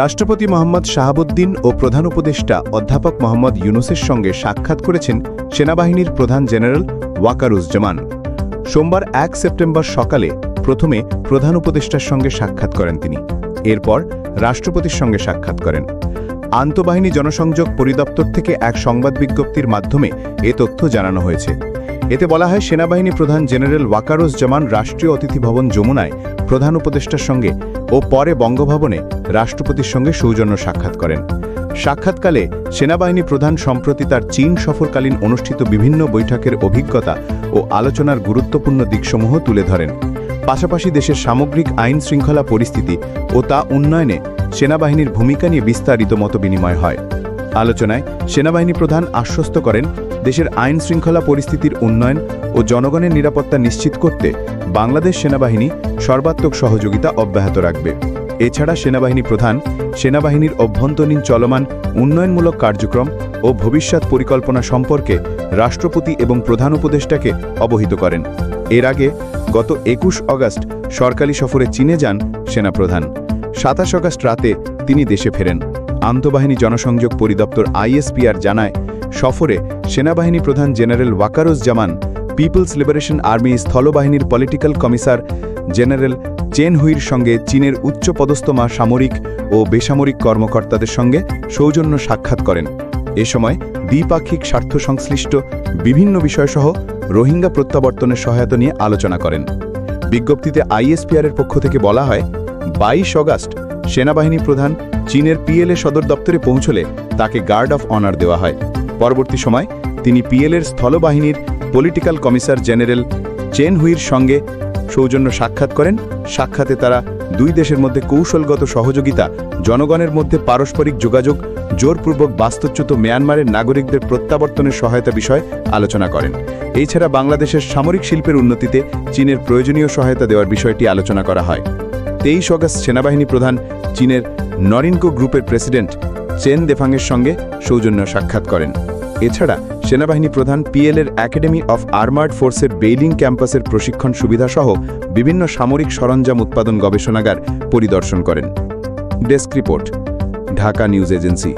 রাষ্ট্রপতি মোহাম্মদ শাহাবুদ্দিন ও প্রধান উপদেষ্টা অধ্যাপক মোহাম্মদ ইউনুসের সঙ্গে সাক্ষাৎ করেছেন সেনাবাহিনীর প্রধান জেনারেল ওয়াকারুজ্জামান। সোমবার এক সেপ্টেম্বর সকালে প্রথমে প্রধান উপদেষ্টার সঙ্গে সাক্ষাৎ করেন তিনি। এরপর রাষ্ট্রপতির সঙ্গে সাক্ষাৎ করেন। আন্তঃবাহিনী জনসংযোগ পরিদপ্তর থেকে এক সংবাদ বিজ্ঞপ্তির মাধ্যমে এ তথ্য জানানো হয়েছে। এতে বলা হয়, সেনাবাহিনী প্রধান জেনারেল ওয়াকারুজ্জামান রাষ্ট্রীয় অতিথি ভবন যমুনায় প্রধান উপদেষ্টার সঙ্গে ও পরে বঙ্গভবনে রাষ্ট্রপতির সঙ্গে সৌজন্য সাক্ষাৎ করেন। সাক্ষাৎকালে সেনাবাহিনী প্রধান সম্প্রতি তার চীন সফরকালীন অনুষ্ঠিত বিভিন্ন বৈঠকের অভিজ্ঞতা ও আলোচনার গুরুত্বপূর্ণ দিকসমূহ তুলে ধরেন। পাশাপাশি দেশের সামগ্রিক আইন শৃঙ্খলা পরিস্থিতি ও তা উন্নয়নে সেনাবাহিনীর ভূমিকা নিয়ে বিস্তারিত মত বিনিময় হয়। আলোচনায় সেনাবাহিনী প্রধান আশ্বস্ত করেন, দেশের আইন শৃঙ্খলা পরিস্থিতির উন্নয়ন ও জনগণের নিরাপত্তা নিশ্চিত করতে বাংলাদেশ সেনাবাহিনী সর্বাত্মক সহযোগিতা অব্যাহত রাখবে। এছাড়া সেনাবাহিনী প্রধান, সেনাবাহিনীর অভ্যন্তরীণ চলমান উন্নয়নমূলক কার্যক্রম ও ভবিষ্যৎ পরিকল্পনা সম্পর্কে রাষ্ট্রপতি এবং প্রধান উপদেষ্টাকে অবহিত করেন। এর আগে গত একুশ অগস্ট সরকারি সফরে চীনে যান সেনাপ্রধান। সাতাশ অগস্ট রাতে তিনি দেশে ফেরেন। আন্তঃবাহিনী জনসংযোগ পরিদপ্তর আইএসপিআর জানায়, সফরে সেনাবাহিনী প্রধান general Wakeruzzaman People's Liberation Army স্থলবাহিনীর political commissar general Chen হুইর সঙ্গে চীনের উচ্চপদস্থমা সামরিক ও বেসামরিক কর্মকর্তাদের সঙ্গে সৌজন্য সাক্ষাৎ করেন। এ সময় দ্বিপাক্ষিক স্বার্থ সংশ্লিষ্ট বিভিন্ন বিষয়সহ রোহিঙ্গা প্রত্যাবর্তনের সহায়তা নিয়ে আলোচনা করেন। বিজ্ঞপ্তিতে আইএসপিআর এর পক্ষ থেকে বলা হয়, বাইশ অগাস্ট সেনাবাহিনী প্রধান চীনের পিএলএ সদর দপ্তরে পৌঁছলে তাকে গার্ড অফ অনার দেওয়া হয়। পরবর্তী সময় তিনি পিএলএর স্থলবাহিনীর পলিটিক্যাল কমিশনার জেনারেল চেন হুইর সঙ্গে সৌজন্য সাক্ষাৎ করেন। সাক্ষাতে তারা দুই দেশের মধ্যে কৌশলগত সহযোগিতা, জনগণের মধ্যে পারস্পরিক যোগাযোগ, জোরপূর্বক বাস্তুচ্যুত মিয়ানমারের নাগরিকদের প্রত্যাবর্তনের সহায়তা বিষয়ে আলোচনা করেন। এছাড়া বাংলাদেশের সামরিক শিল্পের উন্নতিতে চীনের প্রয়োজনীয় সহায়তা দেওয়ার বিষয়টি আলোচনা করা হয়। তেইশ অগস্ট সেনাবাহিনী প্রধান চীনের নরিনকো গ্রুপের প্রেসিডেন্ট চেন দেফাংয়ের সঙ্গে সৌজন্য সাক্ষাৎ করেন। এছাড়া সেনাবাহিনী প্রধান পিএল এর একাডেমি অফ আর্মার্ড ফোর্সের বেইলিং ক্যাম্পাসের প্রশিক্ষণ সুবিধাসহ বিভিন্ন সামরিক সরঞ্জাম উৎপাদন গবেষণাগার পরিদর্শন করেন। Desk report, Dhaka news agency.